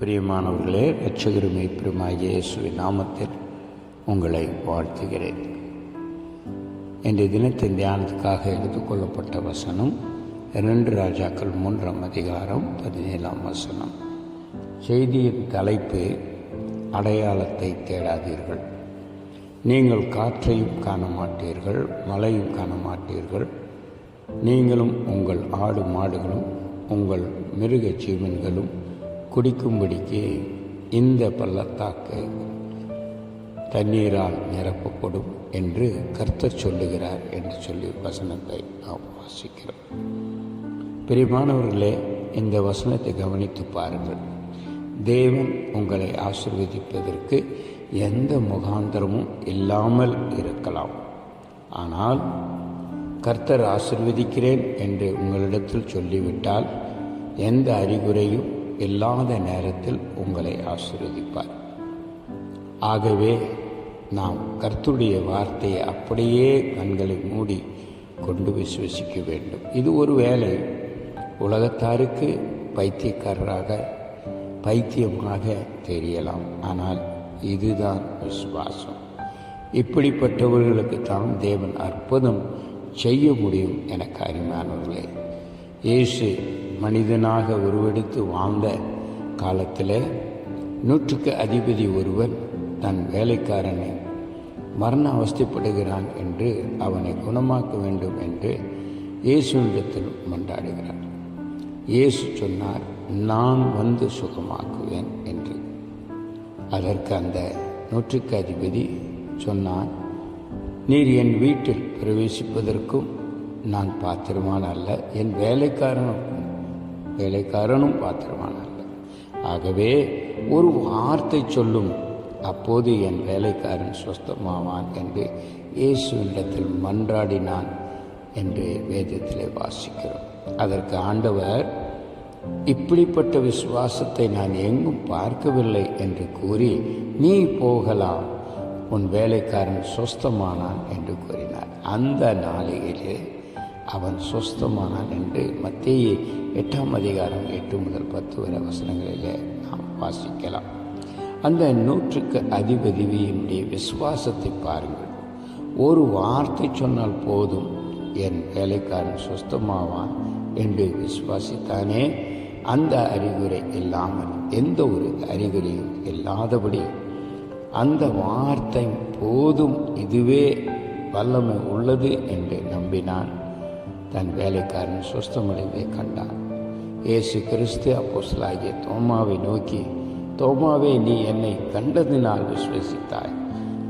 பிரியமானவர்களே ரட்சகருமை பெருமாகிய இயேசுவின் நாமத்தில் உங்களை வாழ்த்துகிறேன். இன்றைய தினத்தின் தியானத்துக்காக எடுத்துக்கொள்ளப்பட்ட வசனம் இரண்டு ராஜாக்கள் மூன்றாம் அதிகாரம் பதினேழாம் வசனம். செய்தியின் தலைப்பு அடையாளத்தை தேடாதீர்கள். நீங்கள் காற்றையும் காண மாட்டீர்கள் மழையும் காண மாட்டீர்கள் நீங்களும் உங்கள் ஆடு மாடுகளும் உங்கள் மிருக ஜீவன்களும் குடிக்கும்படிக்கு இந்த பள்ளத்தாக்கு தண்ணீரால் நிரப்பப்படும் என்று கர்த்தர் சொல்லுகிறார் என்று சொல்லி வசனத்தை நாம் வாசிக்கிறோம். பிரியமானவர்களே இந்த வசனத்தை கவனித்து பாருங்கள். தேவன் உங்களை ஆசிர்வதிப்பதற்கு எந்த முகாந்திரமும் இல்லாமல் இருக்கலாம். ஆனால் கர்த்தர் ஆசிர்வதிக்கிறேன் என்று உங்களிடத்தில் சொல்லிவிட்டால் எந்த அறிகுறையும் இல்லாத நேரத்தில் உங்களை ஆசிர்வதிப்பார். ஆகவே நாம் கர்த்துடைய வார்த்தையை அப்படியே கண்களை மூடி கொண்டு விசுவசிக்க வேண்டும். இது ஒரு வேலை. உலகத்தாருக்கு பைத்தியக்காரராக பைத்தியமாக தெரியலாம். ஆனால் இதுதான் விசுவாசம். இப்படிப்பட்டவர்களுக்கு தான் தேவன் அற்புதம் செய்ய முடியும் என காரியமானவர்களே இயேசு மனிதனாக உருவெடுத்து வாழ்ந்த காலத்தில் நூற்றுக்கு அதிபதி ஒருவன் தன் வேலைக்காரனை மரண அவஸ்தைப்படுகிறான் என்று அவனை குணமாக்க வேண்டும் என்று இயேசுவிடத்தில் மன்றாடுகிறார். இயேசு சொன்னார் நான் வந்து சுகமாக்குவேன் என்று. அதற்கு அந்த நூற்றுக்கு அதிபதி சொன்னான் நீர் என் வீட்டில் பிரவேசிப்பதற்கும் நான் பாத்திரமான அல்ல என் வேலைக்காரனுக்கும் வேலைக்காரனும் பாத்திரமான அல்ல. ஆகவே ஒரு வார்த்தை சொல்லும் அப்போது என் வேலைக்காரன் சுஸ்தமாவான் என்று இயேசுவிடத்தில் மன்றாடினான் என்று வேதத்திலே வாசிக்கிறோம். அதற்கு ஆண்டவர் இப்படிப்பட்ட விசுவாசத்தை நான் எங்கும் பார்க்கவில்லை என்று கூறி நீ போகலாம் உன் வேலைக்காரன் சொஸ்தமானான் என்று கூறினார். அந்த நாளிலே அவன் சொஸ்தமானான் என்று மத்திய எட்டாம் அதிகாரம் எட்டு முதல் பத்து வரை வசனங்களில் நாம் வாசிக்கலாம். அந்த நூற்றுக்கு அதிபதிவியினுடைய விசுவாசத்தை பாருங்கள். ஒரு வார்த்தை சொன்னால் போதும். என் வேலைக்காரன் சொஸ்தமாவான் என்று விசுவாசித்தானே. அந்த அறிகுறை இல்லாமல் எந்த ஒரு அறிகுறியும் இல்லாதபடி அந்த வார்த்தை போதும். இதுவே வல்லமை உள்ளது என்று நம்பினான். தன் வேலைக்காரன் சுஸ்தமடைந்தே கண்டான். இயேசு கிறிஸ்து அப்போஸ்லாகிய தோமாவை நோக்கி தோமாவே நீ என்னை கண்டதினால் விசுவசித்தாய்.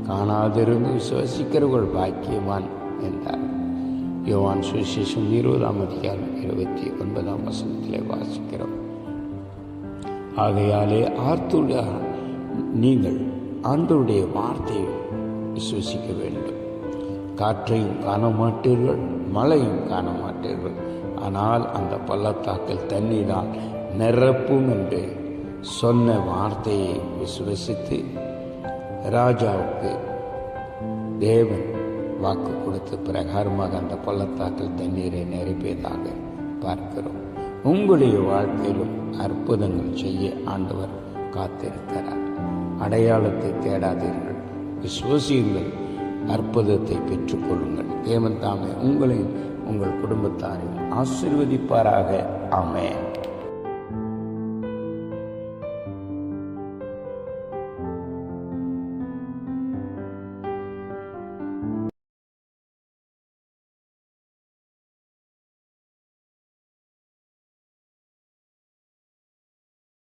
காணாதிருந்து விசுவசிக்கிறவர்கள் பாக்கியவான் என்றார். யோவான் சுவிசேஷம் இருபதாம் அதிகாரம் இருபத்தி ஒன்பதாம் வசனத்திலே வாசிக்கிறோம். ஆகையாலே ஆர்த்துடைய நீங்கள் ஆண்டோருடைய வார்த்தையை விசுவசிக்க வேண்டும். காற்றையும் காண மாட்டீர்கள் மழையும் காண மாட்டீர்கள் ஆனால் அந்த பள்ளத்தாக்கில் தண்ணீரால் நிரப்பும் என்று சொன்ன வார்த்தையை விசுவசித்து ராஜாவுக்கு தேவன் வாக்கு கொடுத்து பிரகாரமாக அந்த பள்ளத்தாக்கில் தண்ணீரை நிரப்பியதாக பார்க்கிறோம். உங்களுடைய வாழ்க்கையிலும் அற்புதங்கள் செய்ய ஆண்டவர் காத்திருக்கிறார். அடையாளத்தை தேடாதீர்கள். விசுவசியுங்கள். அற்புதத்தை பெற்றுக்கொள்ளுங்கள். தேவன் தாமே உங்களையும் உங்கள் குடும்பத்தாரையும் ஆசிர்வதிப்பாராக. ஆமேன்.